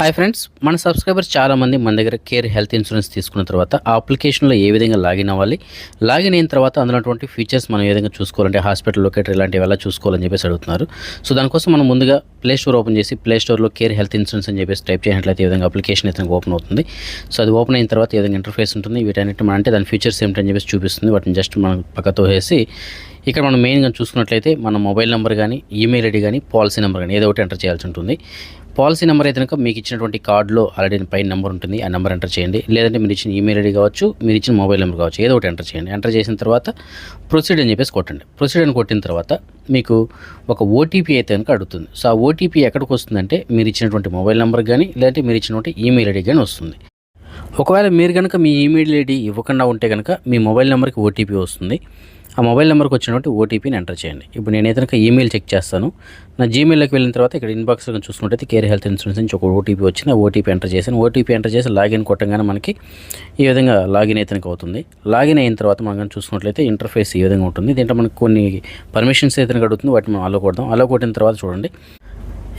Hi friends మన subscribers చాలామంది మన దగ్గర కేర్ హెల్త్ ఇన్సూరెన్స్ తీసుకున్న తర్వాత ఆ అప్లికేషన్లో ఏ విధంగా లాగిన్ అవ్వాలి? లాగిన్ అయిన తర్వాత అందులోటువంటి ఫీచర్స్ మనం ఏ విధంగా చూసుకోవాలంటే హాస్పిటల్ లొకేటర్ ఇలాంటివి ఎలా చూసుకోవాలని చెప్పేసి అడుగుతున్నారు. సో దానికోసం మనం ముందుగా ప్లే స్టోర్ ఓపెన్ చేసి ప్లే స్టోర్లో కేర్ హెల్త్ ఇన్సూరెన్స్ అని చెప్పేసి టైప్ చేసినట్లయితే ఈ విధంగా అప్లికేషన్ అయితే ఓపెన్ అవుతుంది. సో అది ఓపెన్ అయిన తర్వాత ఏ విధంగా ఇంటర్ఫేస్ ఉంటుంది వీటన్నిటి మన అంటే దాని ఫీచర్స్ ఏమిటని చెప్పేసి చూపిస్తుంది. వాటిని జస్ట్ మనం పక్కతో వేసి ఇక్కడ మనం మెయిన్గా చూసుకున్నట్లయితే మన మొబైల్ నెంబర్ కానీ ఈమెయిల్ ఐడి కానీ పాలసీ నెంబర్ కానీ ఏదో ఒకటి ఎంటర్ చేయాల్సి ఉంటుంది. పాలసీ నెంబర్ అయితే కనుక మీకు ఇచ్చినటువంటి కార్డులో ఆల్రెడీ పైన నెంబర్ ఉంటుంది. ఆ నెంబర్ ఎంటర్ చేయండి. లేదంటే మీరు ఇచ్చిన ఈమెయిల్ ఐడి కావచ్చు మీరు ఇచ్చిన మొబైల్ నెంబర్ కావచ్చు ఏదో ఒకటి ఎంటర్ చేయండి. ఎంటర్ చేసిన తర్వాత ప్రొసీడ్ అని చెప్పేసి కొట్టండి. ప్రొసీడ్ అని కొట్టిన తర్వాత మీకు ఒక ఓటీపీ అయితే కనుక అడుగుతుంది. సో ఆ ఓటీపీ ఎక్కడికి వస్తుందంటే మీరు ఇచ్చినటువంటి మొబైల్ నెంబర్ కానీ లేదంటే మీరు ఇచ్చినటువంటి ఈమెయిల్ ఐడి కానీ వస్తుంది. ఒకవేళ మీరు కనుక మీ ఈమెయిల్ ఐడి ఇవ్వకుండా ఉంటే కనుక మీ మొబైల్ నెంబర్కి ఓటీపీ వస్తుంది. ఆ మొబైల్ నెంబర్కి వచ్చినటువంటి ఓటీపీని ఎంటర్ చేయండి. ఇప్పుడు నేను ఏదైనా ఈమెయిల్ చెక్ చేస్తాను. నా జీమెయిల్లోకి వెళ్ళిన తర్వాత ఇక్కడ ఇన్బాక్స్లో చూసుకుంటే కేర్ హెల్త్ ఇన్సూరెన్స్ నుంచి ఒక ఓటీపీ వచ్చింది. ఓటీపీ ఎంటర్ చేశాను. ఓటీపీ ఎంటర్ చేసి లాగిన్ కొట్టంగానే మనకి ఈ విధంగా లాగిన్ అయితే అవుతుంది. లాగిన్ అయిన తర్వాత మనం చూసుకున్నట్లయితే ఇంటర్ఫేస్ ఈ విధంగా ఉంటుంది. దీంట్లో మనకు కొన్ని పర్మిషన్స్ అయితే అడుగుతుంది. వాటిని మనం అలో కొడదాం. అలో కొట్టిన తర్వాత చూడండి.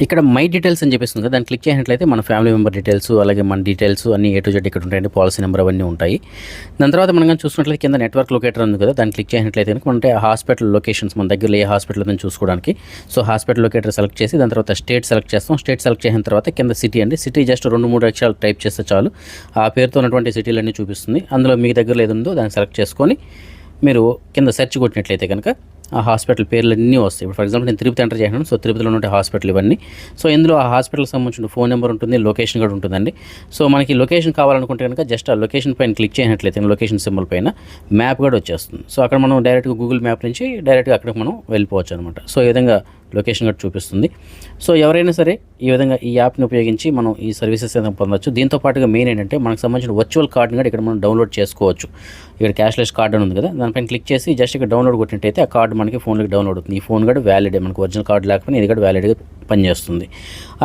ఇక్కడ మై డీటెయిల్స్ అని చెప్పేస్తుంది కదా దాన్ని క్లిక్ చేసినట్లయితే మన ఫ్యామిలీ మెంబర్ డీటెయిల్స్ అలాగే మన డీటెయిల్స్ అన్ని ఏ టు జెడ్ ఇక్కడ ఉంటాయండి పాలసీ నెంబర్ అవన్నీ ఉంటాయి. దాని తర్వాత మనం కానీ చూసుకున్నట్లయితే కింద నెట్వర్క్ లొకేటర్ ఉంది కదా దాన్ని క్లిక్ చేసినట్లయితే కనుక అంటే హాస్పిటల్ లొకేషన్స్ మన దగ్గర ఏ హాస్పిటల్ ఉందని చూసుకోవడానికి. సో హాస్పిటల్ లొకేటర్ సెలెక్ట్ చేసి దాని తర్వాత స్టేట్ సెలెక్ట్ చేస్తాం. స్టేట్ సెలెక్ట్ చేసిన తర్వాత కింద సిటీ అండి. సిటీ జస్ట్ రెండు మూడు అక్షరాలు టైప్ చేస్తే చాలు. ఆ పేరుతో ఉన్నటువంటి సిటీలన్నీ చూపిస్తుంది. అందులో మీ దగ్గర ఏది ఉందో దాన్ని సెలెక్ట్ చేసుకొని మీరు కింద సెర్చ్ కొట్టినట్లయితే కనుక ఆ హాస్పిటల్ పేర్లు అన్నీ వస్తాయి. ఇప్పుడు ఫర్ ఎగ్జాంపుల్ నేను తిరుపతి ఎంటర్ చేసినాను సో తిరుపతిలో ఉండే హాస్పిటల్ ఇవన్నీ. సో ఇందులో ఆ హాస్పిటల్కి సంబంధించిన ఫోన్ నెంబర్ ఉంటుంది లొకేషన్ కూడా ఉంటుందండి. సో మనకి లొకేషన్ కావాలనుకుంటే కనుక జస్ట్ ఆ లొకేషన్ పైన క్లిక్ చేసినట్లయితే లొకేషన్ సింబల్ పైన మ్యాప్ కూడా వచ్చేస్తుంది. సో అక్కడ మనం డైరెక్ట్గా గూగుల్ మ్యాప్ నుంచి డైరెక్ట్గా అక్కడికి మనం వెళ్ళిపోవచ్చు అనమాట సో ఈ విధంగా లొకేషన్ కూడా చూపిస్తుంది. సో ఎవరైనా సరే ఈ విధంగా ఈ యాప్ని ఉపయోగించి మనం ఈ సర్వీసెస్ ఏదైనా పొందొచ్చు. దీంతో పాటుగా మెయిన్ ఏంటంటే మనకు సంబంధించిన వర్చువల్ కార్డుని కూడా ఇక్కడ మనం డౌన్లోడ్ చేసుకోవచ్చు. ఇక్కడ క్యాష్లెస్ కార్డు అని ఉంది కదా దానిపైన క్లిక్ చేసి జస్ట్ ఇక్కడ డౌన్లోడ్ కొట్టినట్టయితే ఆ కార్డు మనకి ఫోన్లోకి డౌన్లోడ్ అవుతుంది. ఈ ఫోన్ కూడా వ్యాలిడే మనకు ఒరిజినల్ కార్డు లేకపోయినా ఇది కూడా వ్యాలిడ్గా పనిచేస్తుంది.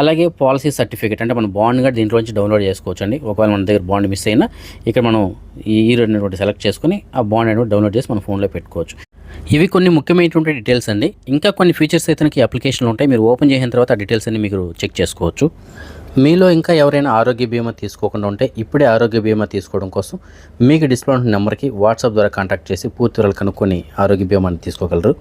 అలాగే పాలసీ సర్టిఫికేట్ అంటే మనం బాండ్ కూడా దీంట్లో నుంచి డౌన్లోడ్ చేసుకోవచ్చు అండి ఒకవేళ మన దగ్గర బాండ్ మిస్ అయినా ఇక్కడ మనం ఈ ఈ సెలెక్ట్ చేసుకొని ఆ బాండ్ అనేది డౌన్లోడ్ చేసి మన ఫోన్లో పెట్టుకోవచ్చు. ఇవి కొన్ని ముఖ్యమైనటువంటి డీటెయిల్స్ అండి. ఇంకా కొన్ని ఫీచర్స్ అయితే ఈ అప్లికేషన్లో ఉంటాయి. మీరు ఓపెన్ చేసిన తర్వాత ఆ డీటెయిల్స్ అన్ని మీరు చెక్ చేసుకోవచ్చు. మీలో ఇంకా ఎవరైనా ఆరోగ్య బీమా తీసుకోకుండా ఉంటే ఇప్పుడే ఆరోగ్య బీమా తీసుకోవడం కోసం మీకు డిస్ప్లే నెంబర్కి వాట్సాప్ ద్వారా కాంటాక్ట్ చేసి పూర్తి వివరాలు కనుక్కొని ఆరోగ్య బీమాని తీసుకోగలరు.